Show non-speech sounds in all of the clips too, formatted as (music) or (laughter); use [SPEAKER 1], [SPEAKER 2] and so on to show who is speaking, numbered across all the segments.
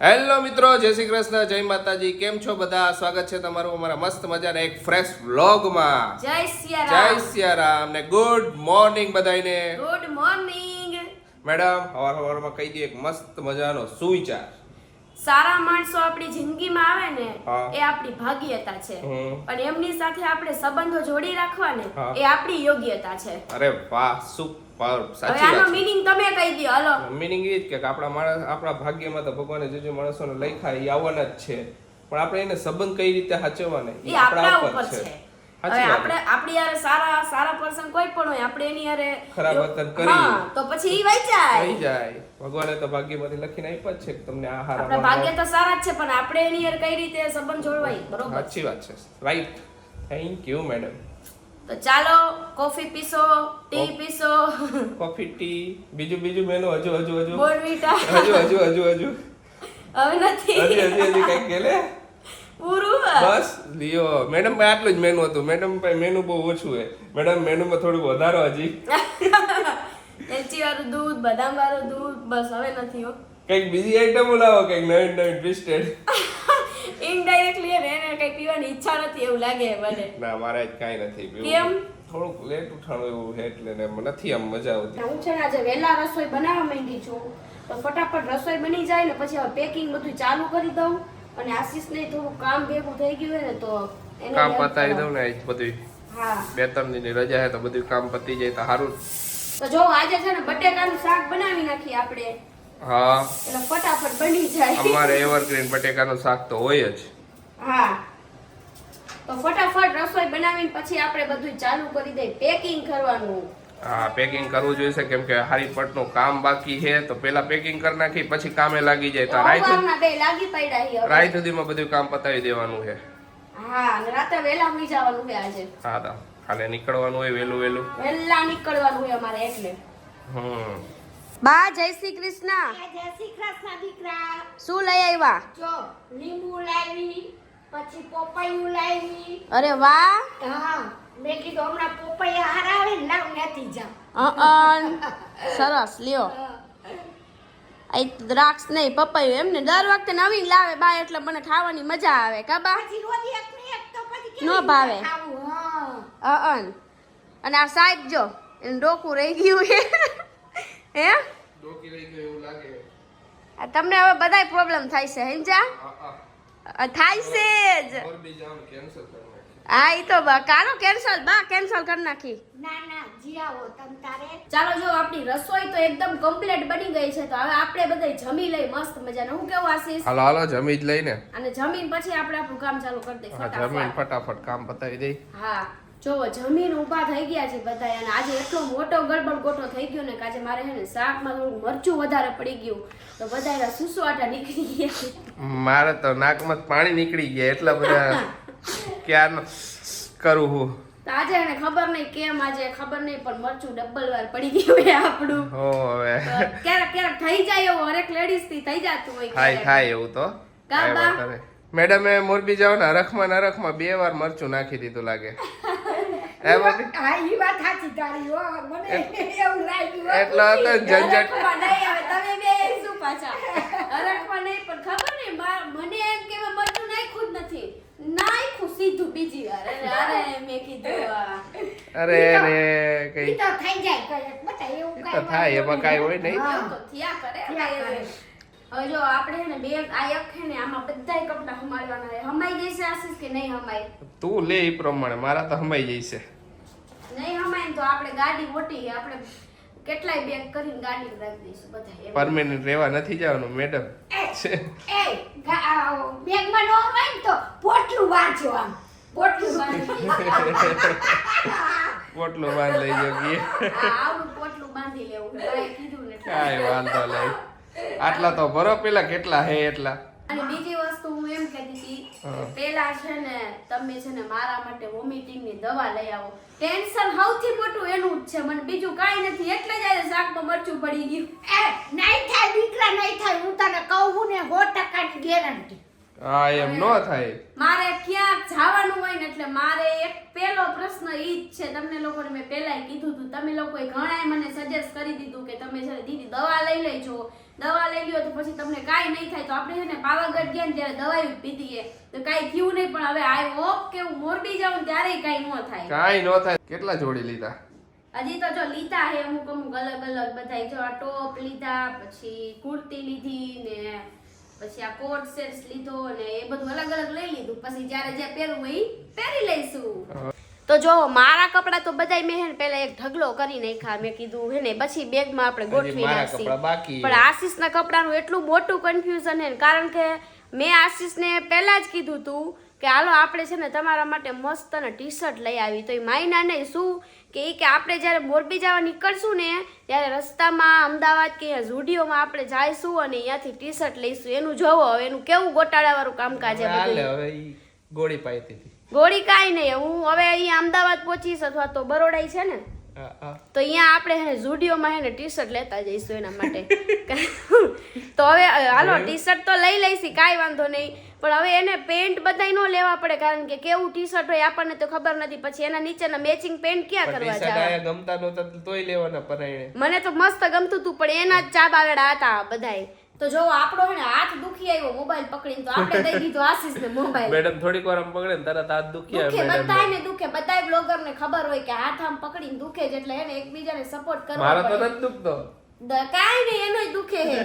[SPEAKER 1] Hello મિત્રો જય શ્રી કૃષ્ણ જય માતાજી. કેમ છો બધા? સ્વાગત છે તમારું અમારા મસ્ત મજાના એક ફ્રેશ વ્લોગમાં
[SPEAKER 2] જય
[SPEAKER 1] જય
[SPEAKER 2] સિયારામ
[SPEAKER 1] ને ગુડ મોર્નિંગ બધાને
[SPEAKER 2] ગુડ મોર્નિંગ
[SPEAKER 1] મેડમ હવાર હવારમાં કહી દઈએ એક મસ્ત મજાનો સુવિચાર.
[SPEAKER 2] સારા માણસો આપણી જિંદગીમાં આવે ને એ આપણી ભાગ્યતા છે. પણ એમની સાથે આપણે સંબંધો જોડી રાખવા ને એ આપણી યોગ્યતા છે.
[SPEAKER 1] અરે વાહ સુપર
[SPEAKER 2] મીનિંગ તમે કહી દો હાલો.
[SPEAKER 1] મિનિંગ એ જ કે આપણા માણસ આપણા ભાગ્યમાં તો ભગવાને જે જે માણસોને લખ્યા એ આવવાના જ છે. પણ આપણે એને સંબંધ કઈ રીતે સાચવવા
[SPEAKER 2] એ આપણા ઉપર છે. હવે આપણે આપણી યારે સારા સારા પર્સન કોઈ પણ હોય આપણે એની યારે
[SPEAKER 1] ખરાબ વર્તન કરી.
[SPEAKER 2] તો પછી ઈ વૈચાય
[SPEAKER 1] થઈ જાય. ભગવાને તો ભાગ્યમાંથી લખીને આપ્યા જ છે કે તમને આ હારા
[SPEAKER 2] આપણા ભાગ્ય તો સારા જ છે પણ આપણે એની યારે કઈ રીતે સંબંધ જોડવાય? બરોબર.
[SPEAKER 1] સાચી વાત છે. રાઈટ થેન્ક યુ મેડમ
[SPEAKER 2] તો ચાલો કોફી પીસો ટી પીસો
[SPEAKER 1] કોફી ટી બીજું બીજું મેનુ હજુ હજુ હજુ.
[SPEAKER 2] બોર્નવીટા.
[SPEAKER 1] હજુ હજુ હજુ હજુ.
[SPEAKER 2] હવે નથી.
[SPEAKER 1] હજી હજી હજી કંઈક કે લે
[SPEAKER 2] પૂરું
[SPEAKER 1] બસ લ્યો મેડમ પાસે આટલું જ મેનુ હતું. મેડમ પાસે મેનુ બહુ ઓછું છે. મેડમ મેનુમાં થોડુંક વધારો હજી.
[SPEAKER 2] એલચી વાળું દૂધ બદામ વાળું દૂધ બસ હવે નથી હો.
[SPEAKER 1] કંઈક બીજી આઈટમો લાવો કંઈક નવીન નવીન ટ્વિસ્ટેડ
[SPEAKER 2] ઇનડાયરેક્ટલી એને કઈ પીવાની ઈચ્છા નથી એવું લાગે મને.
[SPEAKER 1] ના મારે જ કાંઈ નથી પીવું.
[SPEAKER 2] કેમ?
[SPEAKER 1] થોડુંક લેટ ઉઠાણું એવું છે એટલે ને નથી આમ મજા આવતી.
[SPEAKER 2] હું છે ને આજે વહેલા રસોઈ બનાવવા માંડી છું. તો ફટાફટ રસોઈ બની જાય ને પછી હવે પેકિંગ બધું ચાલુ કરી દઉં. અને આશીષ ને થોડું કામ ભેગું થઈ ગયું હોય ને તો એને
[SPEAKER 1] કામ પતાવી દઉં ને બધું.
[SPEAKER 2] હા.
[SPEAKER 1] બે ત્રણ દિનની રજા છે તો બધું કામ પતી જાય તો સારું
[SPEAKER 2] તો જો આજે છે ને બટેકાનું શાક બનાવી નાખીએ આપણે.
[SPEAKER 1] હા.
[SPEAKER 2] એટલે ફટાફટ બની જાય.
[SPEAKER 1] અમારે એવરગ્રીન બટેકાનું શાક તો હોય જ.
[SPEAKER 2] હા. તો ફટાફટ રસોઈ બનાવીને પછી આપણે બધું ચાલુ કરી દઈએ. પેકિંગ કરવાનું.
[SPEAKER 1] હા પેકિંગ કરવું જોઈશે કેમ કે હારી પટનું કામ બાકી છે તો પેલા પેકિંગ કરી નાખી પછી કામે લાગી જાય. તો
[SPEAKER 2] સવારના બે લાગી પડ્યા છે હવે.
[SPEAKER 1] સુધીમાં બધું કામ પતાવી દેવાનું છે.
[SPEAKER 2] હા અને રાતે વહેલા ઉઈ જવાનું છે આજે.
[SPEAKER 1] હા તો કાલે નીકળવાનું હોય વહેલું વહેલું.
[SPEAKER 2] વેલા નીકળવાનું હોય અમારે એટલે.
[SPEAKER 1] હમ.
[SPEAKER 2] બા જય શ્રી કૃષ્ણ.
[SPEAKER 3] જય શ્રી કૃષ્ણ દીકરા.
[SPEAKER 2] શું લઈ આવ્યા?
[SPEAKER 3] જો લીંબુ લાવી પછી પોપૈયું લાવી
[SPEAKER 2] અરે વાહ.
[SPEAKER 3] હા મેં કીધું હમણાં પોપૈયા હારાવે ને લાવ નથી જાઉં. (laughs)
[SPEAKER 2] સરસ લ્યો. આ દ્રાક્ષ નહીં પપૈયું એમ ને. દર વખતે નવીન લાવે બા એટલે મને ખાવાની મજા આવે. કા બા?
[SPEAKER 3] ને
[SPEAKER 2] ભાવે. અન અને આ સાહેબ જો એનું ડોકું રહી ગયું (laughs) હે?
[SPEAKER 1] ડોકી રહી ગયો એવું લાગે
[SPEAKER 2] આ તમને હવે બધાય પ્રોબ્લેમ થાય છે હિંજા થાય છે જ.
[SPEAKER 1] નાખ્યું.
[SPEAKER 2] હા ઈ તો બા કાનો કેન્સલ બા કેન્સલ કરી નાખી.
[SPEAKER 3] ના ના જી આવો તમ તારે?
[SPEAKER 2] ચાલો જો આપણી રસોઈ તો એકદમ કમ્પ્લીટ બની ગઈ છે તો હવે આપણે બધા જમી લઈ મસ્ત મજાનું. હું કેવું આશીષ?
[SPEAKER 1] હાલો હાલો જમી જ લઈને.
[SPEAKER 2] અને જમીન પછી આપણે આપણું કામ ચાલુ કરી દઈએ
[SPEAKER 1] ફટાફટ જમીન
[SPEAKER 2] ફટાફટ.
[SPEAKER 1] ફટાફટ કામ પતાવી દઈ.
[SPEAKER 2] હા. જોવો જમીન ઊભા થઈ ગયા છે બધા અને આજે એટલો મોટો ગડબડ ગોટો થઈ ગયો ને કે આજે મારે હે ને શાકમાં થોડું મરચું વધારે પડી ગયું. તો બધા સુસવાટા નીકળી ગયા
[SPEAKER 1] મારે તો નાકમાં પાણી નીકળી ગયા એટલા બધા (laughs) ક્યારનો કરું હું.
[SPEAKER 2] આજે એને ખબર નહીં કેમ આજે ખબર નહીં પણ મરચું ડબલ વાર પડી ગયું હોય આપણું.
[SPEAKER 1] હો હવે.
[SPEAKER 2] ક્યારેક ક્યારેક થઈ જાય એવું હરેક લેડીઝથી થઈ જતું હોય
[SPEAKER 1] થાય થાય એવું તો. કાબા? મેડમે મોરબી જાવ ને હરખમાં ને હરખમાં બે વાર મરચું નાખી દીધું લાગે. હે મમ્મી
[SPEAKER 3] હા ઈ વાત સાચી તારી હો મને એવું લાગ્યું હો.
[SPEAKER 1] એટલા ઝંઝટ
[SPEAKER 2] હરખમાં તમે બે શું પાછા (laughs) હરખમાં નહીં પણ ખબર નહીં મને એમ કે મેં મરચું નાખ્યું જ નથી નાખ્યું સીધું બીજી વાર અરે અરે મેં કીધું આ.
[SPEAKER 1] અરે રે કઈ
[SPEAKER 3] તો થઈ જાય કઈ બટા એવું
[SPEAKER 1] થાય, એમાં
[SPEAKER 3] વાંધો
[SPEAKER 1] હોય નહીં.
[SPEAKER 2] તો થયા કરે હવે જો આપણે ને બે આ એક છે ને આમાં બધાય કપડા હમાડવાના છે હમાઈ જશે આશીષ કે નહીં હમાય?
[SPEAKER 1] તું લે એ પ્રમાણે મારા તો હમાઈ જઈશે.
[SPEAKER 2] નહીં હમાય તો આપણે ગાડી મોટી આપણે કેટલાય બેગ કરીને ગાડી રાખી દઈશું બધા
[SPEAKER 1] પરમેનન્ટ રહેવા નથી જવાનું મેડમ
[SPEAKER 3] એ, બેગમાં ન હોય ને તો પોટલું વાંચો આમ. પોટલું
[SPEAKER 1] પોટલું બાંધ લઈ જગીએ
[SPEAKER 2] આવડું પોટલું બાંધી લેવું. કીધું ને.
[SPEAKER 1] કાંઈ વાંધો નહીં. આટલા તો ભરો પેલા કેટલા હે એટલા?
[SPEAKER 2] અને બીજી વસ્તુ હું એમ કહેતી હતી પેલા છે ને તમે છે ને મારા માટે વોમિટિંગની દવા લઈ આવો. ટેન્શન સૌથી મોટું એનું જ છે. મને બીજું કાંઈ નથી. એટલે જ આજે શાકમાં મરચું પડી ગયું.
[SPEAKER 3] એ નહીં થાય દીકરા નહીં થાય. હું તને કહું ને સો ટકાની ગેરંટી
[SPEAKER 1] હા એમ ન થાય.
[SPEAKER 2] મારે ક્યાં જવાનું હોય ને એટલે મારે એક પહેલો પ્રશ્ન ઈ જ છે. તમને લોકોને મેં પહેલાય કીધું હતું તમે લોકોએ ઘણાય મને સજેસ્ટ કરી દીધું કે તમે જ્યારે દીદી દવા લઈ લેજો. દવા લઈ લ્યો તો પછી તમને કાંઈ નહીં થાય. તો આપણે છે ને પાવાગઢ ગયા ને ત્યારે દવાઈ પીધી તો કાંઈ થયું નહીં પણ હવે આઈ હોપ કે હું મોરબી જાઉં ત્યારે કાંઈ ન થાય.
[SPEAKER 1] કાંઈ ન થાય. કેટલા જોડી લીધા?
[SPEAKER 2] હજી તો જો લીધા હે અમુક અમુક અલગ અલગ. બધા જો આ ટોપ લીધા પછી કુર્તી લીધી ને પછી આ કોટ સેટ્સ લીધો અને એ બધું અલગ અલગ લઈ લીધું. પછી જ્યારે જે પહેરવું હોય પહેરી લઈશું. તો જો મારા કપડા તો બધાય મેં હે પહેલા એક ઢગલો કરી નાખ્યા. મેં કીધું હે ને પછી બેગમાં આપણે ગોઠવી
[SPEAKER 1] બાકી
[SPEAKER 2] પણ આશીષના કપડાનું એટલું મોટું કન્ફ્યુઝન હે કારણ કે મેં આશીષને પહેલા જ કીધું તું કે હાલો આપણે છે ને તમારા માટે મસ્ત અને ટી શર્ટ લઈ આવી. તો એ માયના શું કે એ કે આપણે જ્યારે મોરબી જવા નીકળશું ને ત્યારે રસ્તામાં અમદાવાદ કે અહીંયા ઝુડિયોમાં આપણે જઈશું અને અહીંયાથી ટી શર્ટ લઈશું. એનું જોવો હવે એનું કેવું ગોટાળાવાળું કામકાજ
[SPEAKER 1] હવે ગોળી પાઈ હતી.
[SPEAKER 2] ગોળી કાંઈ નહીં હું હવે અહીંયા અમદાવાદ પહોંચીશ અથવા તો બરોડા છે ને. તો અહીંયા આપણે હે ઝુડિયોમાં હે ને ટી શર્ટ લેતા જઈશું એના માટે. (laughs) તો હવે હાલો ટી શર્ટ તો લઈ લઈશી કાંઈ વાંધો નહીં. પણ હવે એને પેન્ટ બધાય ન લેવા પડે કારણ કે કેવું ટી શર્ટ હોય આપણને તો ખબર નથી. પછી એના નીચેના મેચિંગ પેન્ટ ક્યાં કરવા
[SPEAKER 1] આયા ગમતા નહોતા તોય લેવાના પરાયણે.
[SPEAKER 2] મને તો મસ્ત ગમતું હતું પણ એના જ ચા બાગડા હતા બધાય. તો જો આપણો હે ને હાથ દુખી આવ્યો મોબાઈલ પકડીને તો આપણે દઈ દીધો આશીષ ને મોબાઈલ
[SPEAKER 1] મેડમ થોડીક વાર આમ પકડે ને તરત હાથ દુખી આવે મેડમ.
[SPEAKER 2] બધાયને દુખે. બધાય બ્લોગર ને ખબર હોય કે હાથ આમ પકડીને દુખે જ એટલે એને એકબીજાને સપોર્ટ કરવા
[SPEAKER 1] મારો તો નથી દુખતો.
[SPEAKER 2] કાંઈ નહીં એનોય દુખે હે.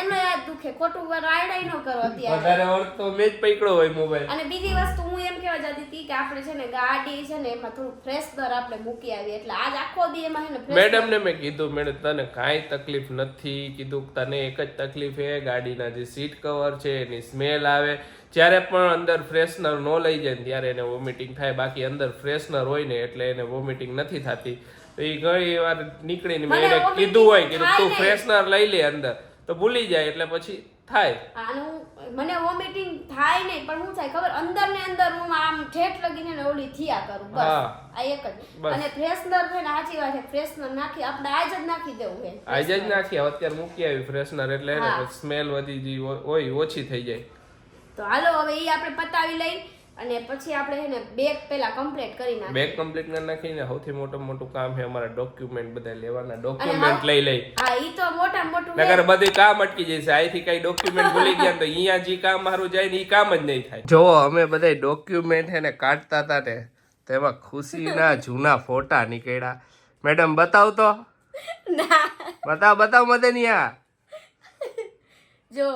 [SPEAKER 2] એનોય આ દુખે. ખોટું વાર આયડાય ન કરો અત્યારે.
[SPEAKER 1] વધારે વાર તો મેં જ પકડ્યો હોય મોબાઈલ
[SPEAKER 2] અને બીજી વસ્તુ હું એમ કહેવા જતી હતી કે આપણે છે ને ગાડી છે ને એમાં થોડું ફ્રેશ દર આપણે મૂકી આવીએ. એટલે આજ આખો દી એમાં છે ને
[SPEAKER 1] મેડમ ને મેં કીધું મેડમ તને કાંઈ તકલીફ નથી. કીધું કે તને એક જ તકલીફ છે ગાડીના જે સીટ કવર છે એની સ્મેલ આવે. જ્યારે પણ અંદર ફ્રેશનર ન લઈ જાય ને ત્યારે એને વોમિટિંગ થાય. બાકી અંદર ફ્રેશનર હોય ને એટલે એને વોમિટિંગ નથી થતી. તો એ ઘણી વાર નીકળીને મેં એને કીધું હોય કે તું ફ્રેશનર લઈ લે અંદર. તો ભૂલી જાય એટલે પછી થાય.
[SPEAKER 2] મને વોમિટિંગ થાય નહીં પણ હું થાય ખબર? અંદર ને અંદર હું આમ ઠેઠ લગીને ને ઓલી થયા કરું બસ. આ એક જ. અને ફ્રેશનર છે ને સાચી વાત છે ફ્રેશનર નાખી આપણે આજ જ નાખી દેવું છે.
[SPEAKER 1] આજે જ નાખી. અત્યારે મૂકી આવી ફ્રેશનર એટલે સ્મેલ વધી જે હોય ઓછી થઈ જાય.
[SPEAKER 2] તો હાલો હવે એ આપણે પતાવી લઈ અને પછી આપણે એને બેગ પેલા કમ્પ્લીટ કરી નાખીએ.
[SPEAKER 1] બેગ કમ્પ્લીટ કરી નાખીને સૌથી મોટું મોટું કામ છે અમારા ડોક્યુમેન્ટ બધા લેવાના. ડોક્યુમેન્ટ લઈ લઈ.
[SPEAKER 2] હા ઈ તો મોટા મોટું
[SPEAKER 1] નગર બધી કામ અટકી જશે. આઈથી કઈ ડોક્યુમેન્ટ ભૂલી ગયા તો અહીંયા જે કામ મારું જાય ને એ કામ જ નહીં થાય. જો અમે બધા ડોક્યુમેન્ટ હે ને કાઢતા હતા ને તેમાં ખુશીના જૂના ફોટા નીકળ્યા. મેડમ બતાવ તો. (laughs)
[SPEAKER 2] ના.
[SPEAKER 1] બતાવ બતાવ મદનિયા
[SPEAKER 2] જો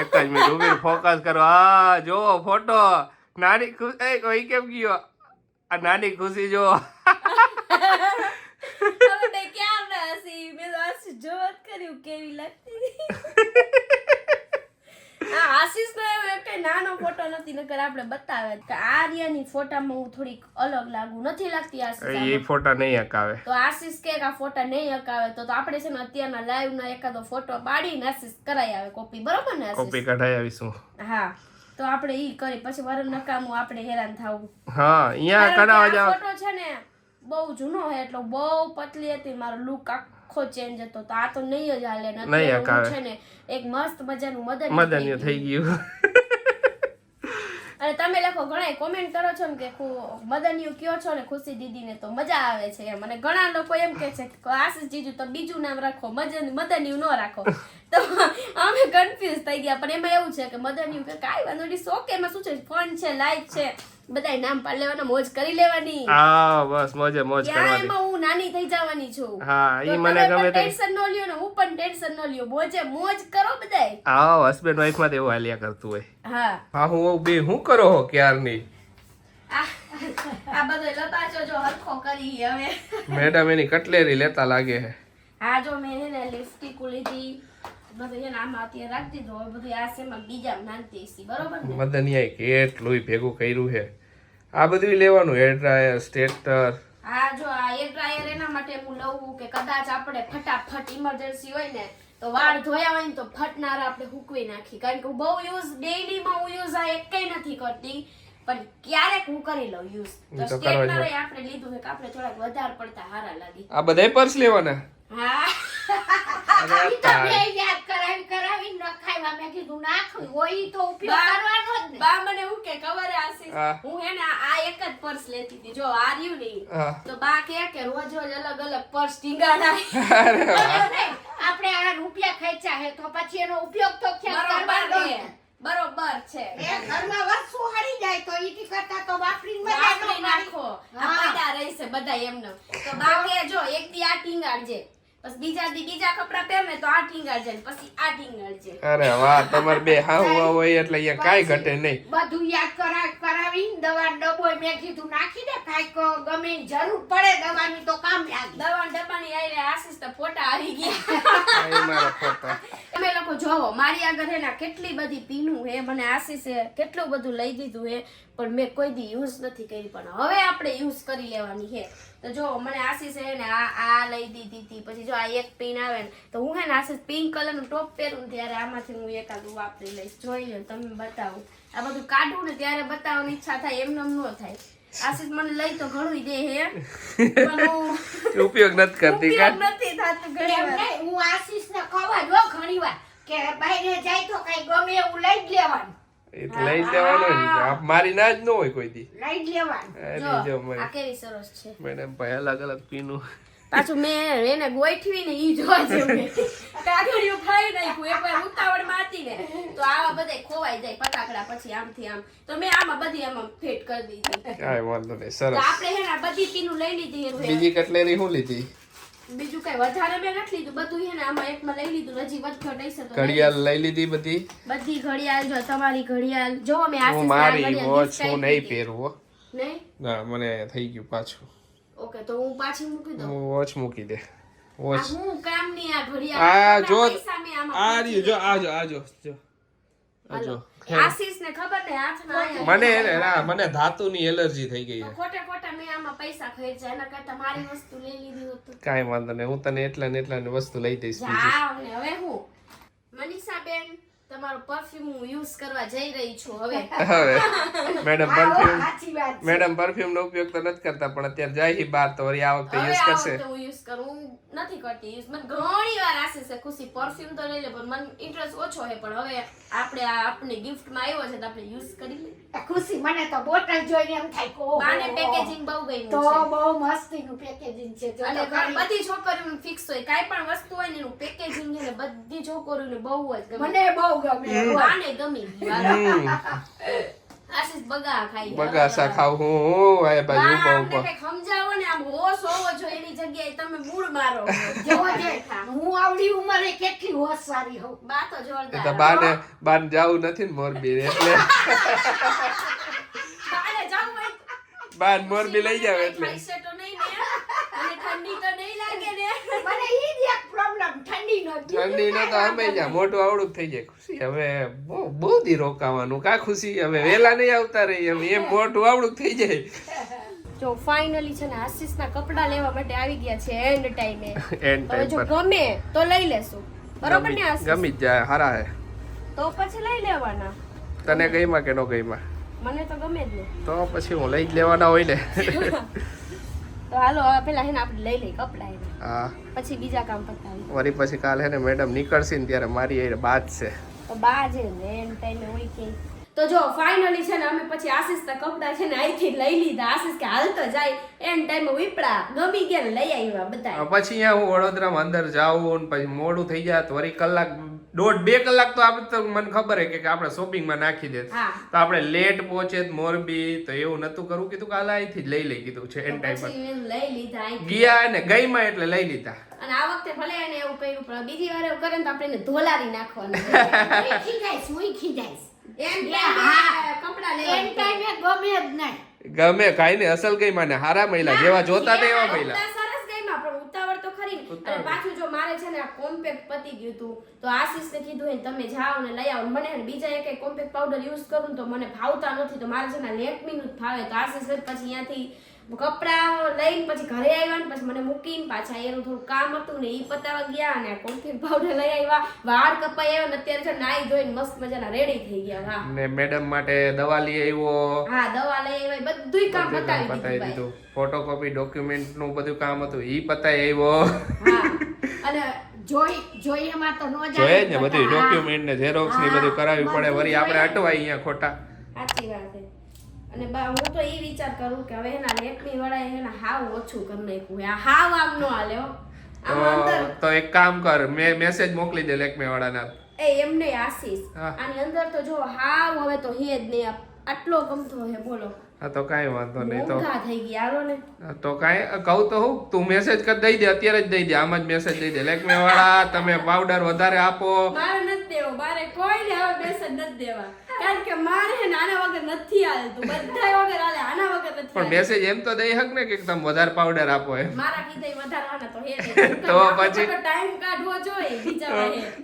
[SPEAKER 1] એક જ મિનિટ ઊભી ફોકસ કરો. આ જો ફોટો નાની ખુશી કોઈ કેમ ગયો? આ નાની ખુશી જો
[SPEAKER 2] તો કર્યું કેવી લાગતી. (laughs) આશીષ એક નાનો ફોટો નથી નકર આપણે બતાવે. કે આર્યાની રિયાની ફોટામાં હું થોડીક અલગ લાગુ નથી લાગતી આશીષ
[SPEAKER 1] એ ફોટા નહીં અકાવે
[SPEAKER 2] તો આશીષ કે આ ફોટા નહીં અકાવે તો તો આપણે છે ને અત્યારના લાઈવ ના એકાદો ફોટો પાડીને આશીષ કરાઈ આવે કોપી બરોબર ને
[SPEAKER 1] કોપી કઢાઈ આવીશું.
[SPEAKER 2] હા. તો આપણે ઈ કરી પછી વરણ નકામું આપણે હેરાન થાવું.
[SPEAKER 1] હા અહીંયા કઢાવા જાવ.
[SPEAKER 2] ફોટો છે ને બહુ જૂનો હે એટલો બહુ પતલી હતી મારો લુક આખો ચેન્જ હતો. તો આ તો નહીં જ હાલે ને. છે ને એક મસ્ત મજાનું મદન
[SPEAKER 1] મદન થઈ ગયું.
[SPEAKER 2] અને તમે લખો ઘણા કોમેન્ટ કરો છો ને કે મદન યુ કયો છો ને ખુશી દીદીને તો મજા આવે છે એમ. અને ઘણા લોકો એમ કે છે કે આશીષ જીજુ, તો બીજું નામ રાખો મદન યુ ન રાખો. તો અમે કન્ફ્યુઝ થઈ ગયા. પણ એમાં એવું છે કે મદનિયું કે કાંઈ વાંધો નહીં શોખ એમાં શું છે? ફન છે લાઈફ છે. બધાય નામ પાડ લેવાના મોજ કરી લેવાની.
[SPEAKER 1] હા બસ મોજે મોજ કરવાની.
[SPEAKER 2] એમાં હું નાની થઈ જવાની છું.
[SPEAKER 1] હા ઈ મને ગમે તે
[SPEAKER 2] ટેન્શન નો લ્યો ને હું પણ ટેન્શન નો લ્યો. મોજે મોજ કરો બધાય.
[SPEAKER 1] હા હસબન્ડ વાઈફમાં એવું હાલ્યા કરતું હોય.
[SPEAKER 2] હા.
[SPEAKER 1] હા હું બે હું કરો હો ક્યારની?
[SPEAKER 2] આ બધો લપાચો જો હરખો કરી હવે.
[SPEAKER 1] મેડમ એની કટલેરી લેતા લાગે હે.
[SPEAKER 2] હા જો મેં એને લિપસ્ટિક લીધી.
[SPEAKER 1] મદનિયાએ કેટલું ભેગું કર્યું છે. આ બધું લેવાનું હેર ડ્રાયર સ્ટેટર
[SPEAKER 2] હા જો આ એર ડ્રાયર એના માટે હું લઉં કે કદાચ આપણે ફટાફટ ઇમરજન્સી હોય ને તો વાળ ધોયા હોય ને તો ફટનાર આપણે હુકવી નાખી કારણ કે હું બહુ યુઝ ડેઈલીમાં હું યુઝ આ કઈ નથી કરતી પણ ક્યારેક હું કરી લઉં યુઝ તો સ્ટેટનર આપણે લીધું કે આપણે થોડાક વધારે પડતા હારા લાગી.
[SPEAKER 1] આ બધાય પર્સ લેવાના?
[SPEAKER 3] હા. ઈ તો
[SPEAKER 1] તાર.
[SPEAKER 3] યાદ કરાવી કરાવી નખાવ્યા મેં કીધું નાખવું હોય ઈ તો ઉપયોગ કરવાનો જ ને.
[SPEAKER 2] બા મને એવું કે ખબર આશીષ
[SPEAKER 1] હું.
[SPEAKER 2] હે ને આ એક જ પર્સ લેતી હતી. જો આ રહ્યું ને તો બા કે કે રોજ રોજ અલગ અલગ પર્સ ટીંગાડા (laughs)
[SPEAKER 1] અરે વાહ.
[SPEAKER 3] એમ નહીં. આપણે આ રૂપિયા ખેંચ્યા હે તો પછી એનો ઉપયોગ તો ક્યાંક
[SPEAKER 2] બરોબર
[SPEAKER 3] કરવાનો
[SPEAKER 2] છે. બરોબર છે.
[SPEAKER 3] એ ઘરમાં વસ્તુ હળી જાય તો ઈથી કરતા તો વાપરીને
[SPEAKER 2] વાપરી નાખો. આ પડ્યા રહેશે બધા એમને. તો બા જો એક દી આ ટીંગાડજે. પછી બીજા દી બીજા કપડા પહેરે તો આ ટીંગાડજે ને પછી આ ટીંગાડજે
[SPEAKER 1] અરે વાહ તમારે બે હાવ હાવ હોય એટલે અહીંયા કાંઈ ઘટે નહીં.
[SPEAKER 3] બધું યાદ કરા કરાવીને દવા ડબ્બો મેં કીધું નાખી દે કાંઈક ગમે જરૂર પડે દવાની તો કામ લાગે.
[SPEAKER 2] દવા ડબ્બાની આઈને આશીષ તો ફોટા આવી ગયા.
[SPEAKER 1] આ મારા ફોટા.
[SPEAKER 2] તમે લોકો જોવો મારી આગળ એના કેટલી બધી પીનું હે મને આશીષે કેટલું બધું લઈ દીધું હે પણ મેં કોઈ દી યુઝ નથી કરી પણ હવે આપણે યુઝ કરી લેવાની હે. તો જો મને આશીષ હે ને આ આ લઈ દીધી હતી પછી જો આ એક પિન આવે ને તો હું હે ને આશીષ પિંક કલરનું ટોપ પહેરું ત્યારે આમાંથી હું એકાદું વાપરી લઈશ. જોઈ લો તમે બતાવું. આ બધું કાઢું ને ત્યારે બતાવવાની ઈચ્છા થાય એમને એમ ન થાય. આશીષ મને લઈ તો ઘણું દે હે (laughs)
[SPEAKER 1] ઉપયોગ નથી કરતી
[SPEAKER 2] ઉપયોગ નથી થતું ઘણી વાર.
[SPEAKER 3] હું હું આશીષને કહવા જો ઘણી વાર કે બહારે જાય તો કઈ ગમે એવું લઈ જ લેવાનું.
[SPEAKER 1] એ તો લઈ જ લેવાનું મારી ના જ ન હોય કોઈ દી.
[SPEAKER 3] લઈ જ લેવાનું.
[SPEAKER 2] જો આ કેવી સરસ છે.
[SPEAKER 1] મેડમ ભાઈ અલગ અલગ પીનું.
[SPEAKER 2] પાછું મેં એને ગોઠવી ને ઈ જોવા જેવું (laughs) કાગળિયું ખાઈ નાખ્યું એકવાર ઉતાવળ હતી ને તો આવા બધા ખોવાઈ જાય ફટાકડા પછી આમથી આમ. તો મેં આમાં બધી આમાં ફિટ કરી દીધી.
[SPEAKER 1] કાંઈ વાંધો નહીં
[SPEAKER 2] તો
[SPEAKER 1] સરસ.
[SPEAKER 2] આપણે હે ને બધી પીનું લઈ લીધી
[SPEAKER 1] બીજી કટલેરી હું લીધી?
[SPEAKER 2] બીજું કઈ વધારે મેં નથી લીધું. બધું છે ને આમાં એકમાં લઈ લીધું હજી વધઘટ હશે તો
[SPEAKER 1] ઘડિયાળ લઈ લીધી બધી.
[SPEAKER 2] બધી ઘડિયાળ જો તમારી ઘડિયાળ જો મેં
[SPEAKER 1] હું મારી વોચ હું નહીં
[SPEAKER 2] હતી.
[SPEAKER 1] પહેરું હો.
[SPEAKER 2] નહીં?
[SPEAKER 1] ના મને થઈ ગયું પાછું.
[SPEAKER 2] ઓકે તો હું પાછી મૂકી દઉં.
[SPEAKER 1] હું વોચ મૂકી દે. વોચ.
[SPEAKER 2] હું કામની આ
[SPEAKER 1] આ
[SPEAKER 2] ઘડિયાળ
[SPEAKER 1] જો
[SPEAKER 2] મેં આમાં
[SPEAKER 1] આ જો આ જો આ જો જો. આ જો.
[SPEAKER 2] આશીષને ખબર ને હાથમાં
[SPEAKER 1] મને હે ને ના મને ધાતુની એલર્જી થઈ ગઈ છે.
[SPEAKER 2] ખોટે ખોટા મેં આમાં પૈસા ખર્ચ્યા એના કરતા મારી વસ્તુ લઈ લીધી હોત. તો
[SPEAKER 1] કાંઈ વાંધો નહીં હું તને એટલા ને એટલા ને વસ્તુ લઈ દઈશ બીજી.
[SPEAKER 2] હવે હું? મનીષાબેન? તમારો પરફ્યુમ હું યુઝ કરવા જઈ રહી છું હવે. (laughs)
[SPEAKER 1] હવે. મેડમ પરફ્યુમ
[SPEAKER 3] સાચી વાત છે.
[SPEAKER 1] મેડમ પરફ્યુમ નો ઉપયોગ તો નથી કરતા પણ અત્યારે જાય છે બહાર તો આ વખતે યુઝ કરશે.
[SPEAKER 2] વખતે હું યુઝ કરું નથી કરતી યુઝ મને ઘણી વાર છે ખુશી પરફ્યુમ તો લઈ લે પણ મને ઇન્ટરેસ્ટ ઓછો છે પણ હવે આપણે આ ગિફ્ટમાં આવ્યો છે તો આપણે યુઝ કરી લઈએ.
[SPEAKER 3] ખુશી મને તો બોટલ જોઈને એમ થાય કે ઓહો,
[SPEAKER 2] બાને પેકેજિંગ બહુ ગમ્યું
[SPEAKER 3] તો
[SPEAKER 2] છે.
[SPEAKER 3] બહુ મસ્તીનું પેકેજિંગ છે જો
[SPEAKER 2] અને બધી છોકરીઓનું ફિક્સ હોય કાંઈ પણ વસ્તુ હોય ને એનું પેકેજિંગ છે ને બધી છોકરીઓને બહુ જ ગમે.
[SPEAKER 3] મને બહુ
[SPEAKER 1] બગાસા ખાવ હું હું આ બાજુ ઊભા
[SPEAKER 2] અમને
[SPEAKER 1] ઊભા.
[SPEAKER 2] કંઈક સમજાવો ને આમ હોશ હોવો જોઈએ એની જગ્યાએ તમે મૂળ મારો
[SPEAKER 3] જોવો હું આવડી ઉંમરે કેટલી હોશિયારી હોઉં.
[SPEAKER 2] બા તો
[SPEAKER 1] એ તો બાને બાને જાવું નથી ને મોરબી એટલે.
[SPEAKER 2] બાને જાવું
[SPEAKER 1] બાન મોરબી લઈ જાવ એટલે.
[SPEAKER 2] તો નહીં ને અને ઠંડી તો નહીં લાગે ને.
[SPEAKER 3] મને ઈ
[SPEAKER 1] ઠંડી નો તો અમે જ્યાં મોટું આવડું થઈ જાય. ખુશી. હવે બહુ બહુ દી રોકાવાનું. કા ખુશી? હવે વેલા નહીં આવતા રહી એમ એમ મોટું આવડું થઈ જાય.
[SPEAKER 2] જો ફાઇનલી છે ને આશીષના કપડા લેવા માટે આવી ગયા છે એન્ડ ટાઈમે
[SPEAKER 1] એન્ડ ટાઈમ જો
[SPEAKER 2] ગમે તો લઈ લેશું. બરોબર ને આશીષ?
[SPEAKER 1] ગમી જાય. હારા હે.
[SPEAKER 2] તો પછી લઈ લેવાના.
[SPEAKER 1] તને ગઈમાં કે નો ગઈમાં
[SPEAKER 2] મને તો ગમે જ ને.
[SPEAKER 1] તો પછી હું લઈ જ લેવાના હોય ને. (laughs)
[SPEAKER 2] તો હાલો પેલા હે ને આપણે લઈ લઈએ કપડા
[SPEAKER 1] હા.
[SPEAKER 2] પછી બીજા કામ પતાવી
[SPEAKER 1] વળી પછી કાલે હે ને મેડમ નીકળશે ને ત્યારે મારી એ બાદ છે.
[SPEAKER 2] તો બા છે ને ટાઈમે હોય કે તો જો ફાઇનલી છે ને અમે પછી આશીષ કપડા છે ને અહીંથી લઈ લીધા. આશીષ કે હાલ જાય. એમ ટાઈમે વીપડા ગમી ગયા લઈ આવ્યા બધા
[SPEAKER 1] પછી અહીંયા હું વડોદરામાં અંદર જાઉં પછી મોડું થઈ જાય તો વળી કલાક દોઢ બે કલાક તો આપણે તો મને ખબર હે કે આપણે શોપિંગમાં નાખી દે. તો આપણે લેટ પહોંચે મોરબી તો એવું નતું કરવું કીધું કે હાલ અહીંથી જ લઈ લઈ કીધું છે એન ટાઈમ પર.
[SPEAKER 2] લઈ લીધા
[SPEAKER 1] ગયા ને ગઈમાં એટલે લઈ લીધા.
[SPEAKER 2] અને આ વખતે ભલે એને એવું કર્યું પણ બીજી વાર એવું કરે ને તો આપણે એને ધોલારી નાખવાનું. (laughs)
[SPEAKER 3] એ ખીજાઈશ, ખીજાઈશ. હા.
[SPEAKER 2] ટાઈમે કપડા
[SPEAKER 3] એન
[SPEAKER 2] લેવા
[SPEAKER 3] ટાઈમે ગમે
[SPEAKER 1] કઈ કાંઈ નહીં અસલ ગઈમાં ને હારા મહિલા જેવા જોતા તેવા મહિલા
[SPEAKER 2] પણ ઉતાવળ તો ખરી ને. અને પાછું જો મારે છે ને આ કોમ્પેક્ટ પતી ગયું હતું તો આશીષને કીધું હે તમે જાઓ ને લઈ આવો. મને બીજા એક કોમ્પેક્ટ પાવડર યુઝ કરું તો મને ભાવતા નથી તો મારે છે ને લેકમીનું જ ભાવે. તો આશીષ પછી અહીંયાથી કપડા લઈને પછી ઘરે આવ્યા ને પછી મને મૂકીને પાછા એનું થોડું કામ હતું ને એ પતાવા ગયા અને કોમ્પેક્ટ પાવડર લઈ આવ્યા. વાળ કપાઈ આવ્યા ને અત્યારે છે નાઈ ધોઈને મસ્ત મજાના રેડી થઈ ગયા. હા
[SPEAKER 1] ને મેડમ માટે દવા લઈ આવ્યો.
[SPEAKER 2] હા દવા લઈ આવ્યા. બધુંય કામ પતાવી
[SPEAKER 1] પતાવી
[SPEAKER 2] દીધું.
[SPEAKER 1] ફોટોકોપી ડોક્યુમેન્ટનું બધું કામ હતું. ઈ પતાવી આવ્યો.
[SPEAKER 2] હા.
[SPEAKER 3] અને જોઈ જોઈએમાં તો નો
[SPEAKER 1] જોઈએ ને
[SPEAKER 3] બધું.
[SPEAKER 1] ડોક્યુમેન્ટ ને ઝેરોક્સ ને બધું કરાવવી પડે. વરી આપણે અટવાય અહીંયા ખોટા.
[SPEAKER 2] સાચી વાત છે. અને બા હું તો એ વિચાર કરું કે હવે એના લેકમી વાળા એના હાવ ઓછું કરી નાખ્યું આ હાવ આમ નો હાલે હો. આમ અંદર
[SPEAKER 1] તો તો એક કામ કર મે મેસેજ મોકલી દે લેકમે વાળાના.
[SPEAKER 2] એ એમને આશીષ. આની અંદર તો જો હાવ હવે તો હે જ નહીં આટલો ગમતો હે બોલો.
[SPEAKER 1] હા તો કાંઈ વાંધો નહીં તો
[SPEAKER 2] થઈ ગયા ને.
[SPEAKER 1] તો કાંઈ કહું તો હું તું મેસેજ કર દઈ દે અત્યારે જ દઈ દે આમ જ મેસેજ દઈ દે. લેકમે વાળા તમે પાવડર વધારે આપો.
[SPEAKER 2] મારે નથી દેવો મારે કોઈને હવે મેસેજ નથી દેવા. કારણ કે મારે હે આના વગર નથી હાલતું બધા વગર હાલે આના વગર નથી
[SPEAKER 1] પણ મેસેજ એમ તો દઈ હક ને કે તમે વધારે પાવડર આપો એમ.
[SPEAKER 2] મારા કીધે વધારવાના તો હે (laughs)
[SPEAKER 1] તો પછી-
[SPEAKER 2] ટાઈમ કાઢવો જોઈએ બીજા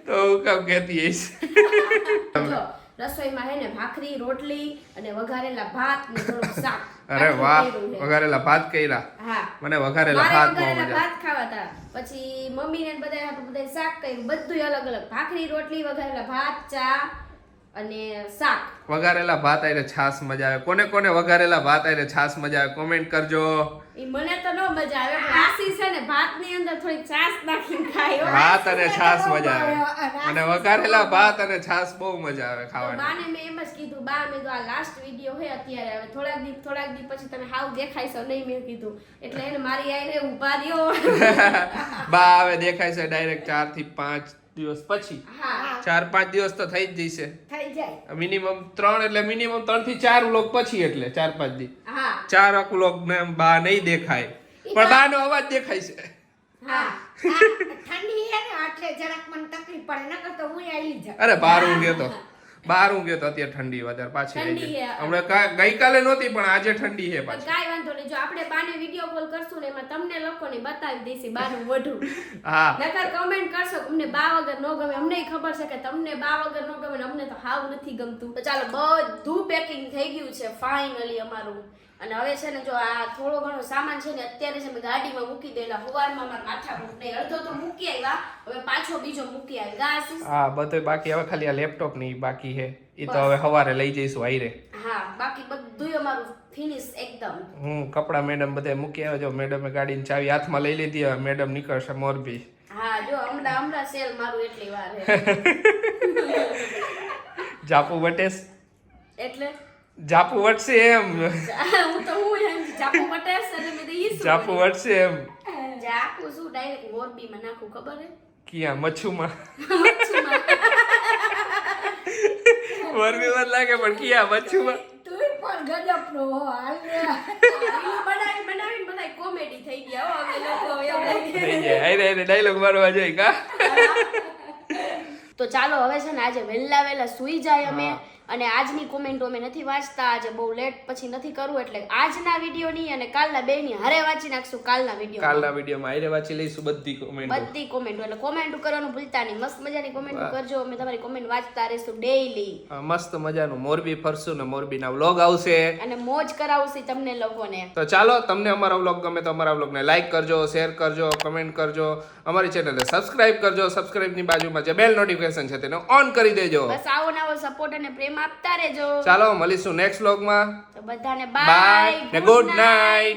[SPEAKER 1] તો હું. કામ કહેતી હઈશ. (laughs)
[SPEAKER 2] રસોઈમાં હે ને ભાખરી રોટલી અને વઘારેલા ભાત ને શાક. (laughs)
[SPEAKER 1] અરે વાહ વઘારેલા ભાત કર્યા.
[SPEAKER 2] હા.
[SPEAKER 1] મને વઘારેલા ભાત
[SPEAKER 2] વઘારેલા ભાત ખાવા હતા. પછી મમ્મી ને બધા બધા શાક કર્યું. બધું અલગ અલગ. ભાખરી રોટલી વઘારેલા ભાત ચા અને શાક.
[SPEAKER 1] વઘારેલા ભાત આરે છાસ મજા આવે. કોને કોને વઘારેલા ભાત આરે છાસ મજા આવે? કોમેન્ટ કરજો.
[SPEAKER 2] મને તો ન મજા આવે પણ છે ને ભાતની અંદર થોડી છાશ નાખીને ખાય.
[SPEAKER 1] ભાત અને છાસ મજા આવે. અને વઘારેલા ભાત અને છાસ બહુ મજા આવે ખાવાની.
[SPEAKER 2] બાને મેં એમ જ કીધું બા મેં તો આ લાસ્ટ વિડિયો હોય અત્યારે. હવે થોડાક દી થોડાક દી પછી તમે હાવ દેખાઈશો નહીં મેં કીધું. એટલે એને મારી આઈને ઊભા રહ્યો. (laughs)
[SPEAKER 1] બા હવે દેખાય છે ડાયરેક્ટ ચારથી પાંચ દિવસ પછી. ચાર પાંચ દિવસ તો થઈ જ જશે
[SPEAKER 3] થઈ જાય.
[SPEAKER 1] મિનિમમ ત્રણ એટલે મિનિમમ ત્રણથી ચાર વ્લોગ પછી એટલે ચાર પાંચ દી.
[SPEAKER 2] ચાર
[SPEAKER 1] ચાર વ્લોગ ને બા નહીં દેખાય. પણ બા નો અવાજ દેખાય છે.
[SPEAKER 3] ઠંડી હે ને એટલે જરાક મને તકલીફ પડે નકર તો હું આવી જાઉં.
[SPEAKER 1] અરે બહાર હું. ગયો તો. બહાર હું ગયો તો અત્યારે ઠંડી વધારે પાછી
[SPEAKER 2] ઠંડી હે.
[SPEAKER 1] હમણાં ગઈકાલે નહોતી પણ આજે ઠંડી છે પાછી.
[SPEAKER 2] કાઈ વાંધો નહીં. જો આપણે બાને વીડિયો કોલ કરશું ને એમાં તમને લોકોને બતાવી દઈશું બાનું વધુ. (laughs)
[SPEAKER 1] હા.
[SPEAKER 2] નકર કમેન્ટ કરશો અમને બા વગર નો ગમે. અમને ખબર છે કે તમને બા વગર નો ગમે અમને તો હાવ નથી ગમતું. તો ચાલો બધું પેકિંગ થઈ ગયું છે ફાઇનલી અમારું. અને હવે છે ને જો આ થોડો ઘણો સામાન છે ને અત્યારે છે મેં ગાડીમાં મૂકી દેલા. સવારમાં મારા માથા નહીં અડધો તો મૂકી આવ્યા હવે પાછો બીજો મૂકી આવી ગાસ
[SPEAKER 1] હા બધું બાકી હવે ખાલી આ લેપટોપની બાકી છે. એ તો હવે સવારે લઈ જઈશું આઈરે
[SPEAKER 2] હા બાકી બધું અમારું ફિનિશ એકદમ.
[SPEAKER 1] હું કપડા મેડમ બધે મૂકી આવ્યો. જો મેડમે ગાડીની ચાવી હાથમાં લઈ લીધી. હવે મેડમ નીકળશે મોરબી.
[SPEAKER 2] હા જો હમણાં હમણાં સેલ મારું એટલી વાર છે. (laughs)
[SPEAKER 1] જાપુ વટેશ
[SPEAKER 2] એટલે?
[SPEAKER 1] જાપુ વટશે એમ.
[SPEAKER 2] હું તો હું એમ જાપુ વટે અને મેં તો ઈ શું
[SPEAKER 1] જાપુ વટશે એમ.
[SPEAKER 2] જાપુ શું ડાયરેક્ટ મોરબીમાં નાખું ખબર હે?
[SPEAKER 1] ક્યાં? મચ્છુમાં.
[SPEAKER 2] મચ્છીમાં.
[SPEAKER 1] મોરબીમાં માં લાગે પણ ક્યાં? મચ્છુમાં.
[SPEAKER 3] તું પણ ગજબ નો હાલ.
[SPEAKER 2] રીલો બનાવી બનાવીને કોમેડી થઈ ગયા હો અમે લોકો એવું
[SPEAKER 1] થઈ જાય આઈને રે ડાયલોગ મારવા જાય કા?
[SPEAKER 2] તો ચાલો હવે છે ને આજે વહેલા વહેલા સુઈ જાય અમે. અને આજની કોમેન્ટો અમે નથી વાંચતા આજે બહુ લેટ પછી નથી કરવું એટલે આજના વિડીયોની અને કાલના બેની હારે વાંચી નાખશું કાલના વીડિયો
[SPEAKER 1] કાલના વિડીયોમાં હારે વાંચી લઈશું બધી કોમેન્ટ
[SPEAKER 2] બધી કોમેન્ટો એટલે કોમેન્ટ કરવાનું ભૂલતા નહીં. મસ્ત મજાની કોમેન્ટ કરજો અમે તમારી કોમેન્ટ વાંચતા રહીશું ડેઈલી
[SPEAKER 1] મસ્ત મજાનું. મોરબી ફરશું ને મોરબીના વ્લોગ આવશે.
[SPEAKER 2] અને મોજ કરાવશે તમને લોકોને.
[SPEAKER 1] તો ચાલો તમને અમારો વ્લોગ ગમે તો અમારા વ્લોગને લાઈક કરજો શેર કરજો કમેન્ટ કરજો. અમારી ચેનલને સબસ્ક્રાઇબ કરજો. સબસ્ક્રાઇબની બાજુમાં જે બેલ નોટિફિકેશન છે તેને ઓન કરી દેજો.
[SPEAKER 2] બસ આવો નવો સપોર્ટ અને પ્રેમ આપતા રહેજો.
[SPEAKER 1] ચાલો મળીશું નેક્સ્ટ વ્લોગમાં
[SPEAKER 2] તો બધાને
[SPEAKER 1] બાય
[SPEAKER 2] બાય
[SPEAKER 1] ને ગુડ નાઇટ